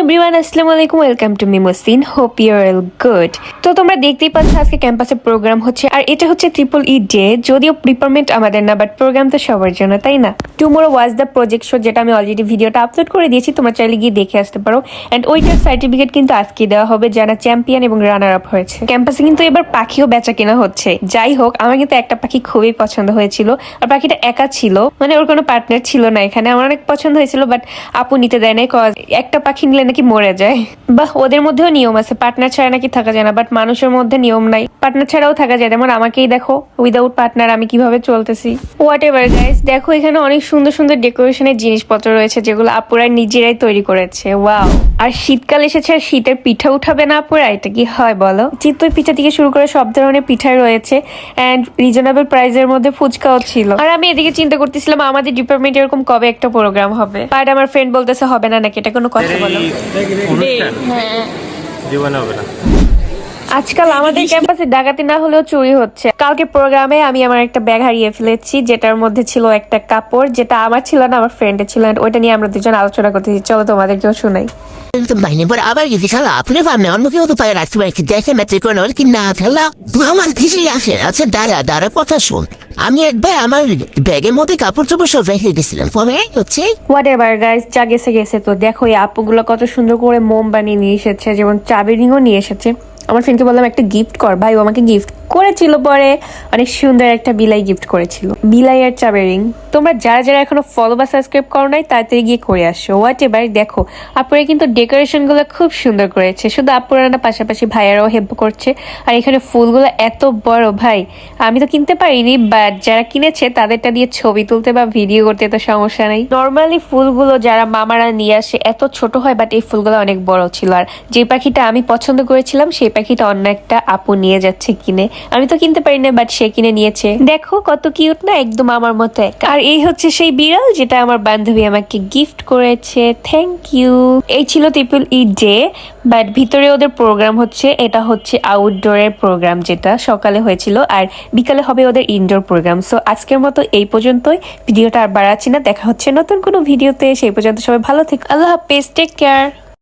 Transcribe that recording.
Everyone আসসালামু আলাইকুম welcome to মিমোসিন হোপ গুড তো তোমরা দেখতেই পাচ্ছ আজকে ক্যাম্পাসে প্রোগ্রাম হচ্ছে, আর এটা হচ্ছে ট্রিপল ই ডে যদিও ডিপার্টমেন্ট আমাদের না বাট প্রোগ্রাম তো সবার জন্য, তাই না? Tomorrow was the project show যেটা আমি অলরেডি ভিডিওটা আপলোড করে দিয়েছি, তোমরা চাইলে গিয়ে দেখে আসতে পারো। অ্যান্ড ওইটার সার্টিফিকেট কিন্তু আজকে দেওয়া হবে, যারা চ্যাম্পিয়ন এবং রানার আপ হয়েছে। ক্যাম্পাসে কিন্তু এবার পাখিও বেচা কেনা হচ্ছে। যাই হোক, আমার কিন্তু একটা পাখি খুবই পছন্দ হয়েছিল, আর পাখিটা একা ছিল মানে ওর কোনো পার্টনার ছিল না এখানে, আমার অনেক পছন্দ হয়েছিল বাট আপু নিতে দেয় নাই কজ একটা পাখি নিলে নাকি মরে যায়। বাহ ওদের মধ্যেও নিয়ম আছে। পার্টনার ছাড়া নাকি থাকা যায় না বাট মানুষের মধ্যে নিয়ম নাই। পার্টনার ছাড়াও থাকা যায়। যেমন আমাকেই দেখো উইদাউট পার্টনার আমি কীভাবে চলতেছি। হোয়াট এভার গাইস দেখো এখানে অনেক সুন্দর সুন্দর ডেকোরেশনের জিনিসপত্র রয়েছে যেগুলো আপুরা নিজেরাই তৈরি করেছে। ওয়াও আর শীতকাল এসেছে আর শীতের পিঠা উঠাবে না আপুরা? এটা কি হয় বলো? চিতই পিঠা থেকে শুরু করে সব ধরনের পিঠাই রয়েছে অ্যান্ড রিজনেবল প্রাইসের মধ্যে ফুচকাও ছিল। আর আমি এদিকে চিন্তা করতেছিলাম আমাদের ডিপার্টমেন্টে এরকম কবে একটা প্রোগ্রাম হবে? বাট আমার ফ্রেন্ড বলতেছে হবে না নাকি? এটা কোনো কথা বলো। অনুষ্ঠান? জীবনে হবে না। আজকাল আমাদের ক্যাম্পাসে ডাকাতি না হলেও চুরি হচ্ছে। কালকে প্রোগ্রামে আমি আমার একটা ব্যাগ হারিয়ে ফেলেছি যেটার মধ্যে ছিল একটা কাপড় যেটা আমার ছিল না আমার ফ্রেন্ডের ছিল ওইটা নিয়ে আমরা দুজন আলোচনা করতেছি। চলো তোমাদেরকেও শোনাই কিন্তু বাইনে পর আবার শালা অন্য কেউ তো রাখতে দেখে কি না ফেলা আমার আসে আচ্ছা দাঁড়া দাঁড়া কথা শোন। আমি একবার আমার ব্যাগের মধ্যে কাপড় চোপড় সব রেখে গেছিলাম পরে হচ্ছে হোয়াট এভার গাইস যা গেছে গেছে। তো দেখো, এই আপুগুলো কত সুন্দর করে মোম বানিয়ে নিয়ে এসেছে, যেমন চাবি রিংও নিয়ে এসেছে। আমার ফ্রেন্ডকে বললাম, একটা গিফট কর। ভাই, ও আমাকে গিফট করেছিল পরে অনেক সুন্দর একটা বিলাই গিফট করেছিল। বিলাই আর চাবি রিং তোমরা যারা যারা এখনও ফলো বা সাবস্ক্রাইব করো নাই, তাড়াতাড়ি গিয়ে করে আসো। হোয়াট এভার দেখো, আপুরা কিন্তু ডেকোরেশনগুলো খুব সুন্দর করেছে। শুধু আপুরা না পাশাপাশি ভাইয়ারাও হেল্প করছে। আর এখানে ফুলগুলো এত বড়, ভাই, আমি তো কিনতে পারিনি বাট যারা কিনেছে, তাদেরটা দিয়ে ছবি তুলতে বা ভিডিও করতে তো সমস্যা নেই। নর্মালি ফুলগুলো যারা মামারা নিয়ে আসে, এত ছোট হয় বাট এই ফুলগুলো অনেক বড় ছিল। আর যে পাখিটা আমি পছন্দ করেছিলাম, সেই পাখিটা অন্য একটা আপু নিয়ে যাচ্ছে কিনে। আমি তো কিনতে পারি না বাট সে কিনে নিয়েছে। দেখো কত কিউট না, একদম আমার মতো এক। আর এই হচ্ছে সেই বিড়াল, যেটা আমার বান্ধবী আমাকে গিফট করেছে। থ্যাংক ইউ এই ছিল ট্রিপল ই ডে বাট ভিতরে ওদের প্রোগ্রাম হচ্ছে, এটা হচ্ছে আউটডোরের প্রোগ্রাম যেটা সকালে হয়েছিল, আর বিকালে হবে ওদের ইনডোর প্রোগ্রাম সো আজকের মতো এই পর্যন্তই। ভিডিওটা আর বাড়াচ্ছি না, দেখা হচ্ছে নতুন কোনো ভিডিওতে। সেই পর্যন্ত সবাই ভালো থেকো। আল্লাহ হাফেজ টেক কেয়ার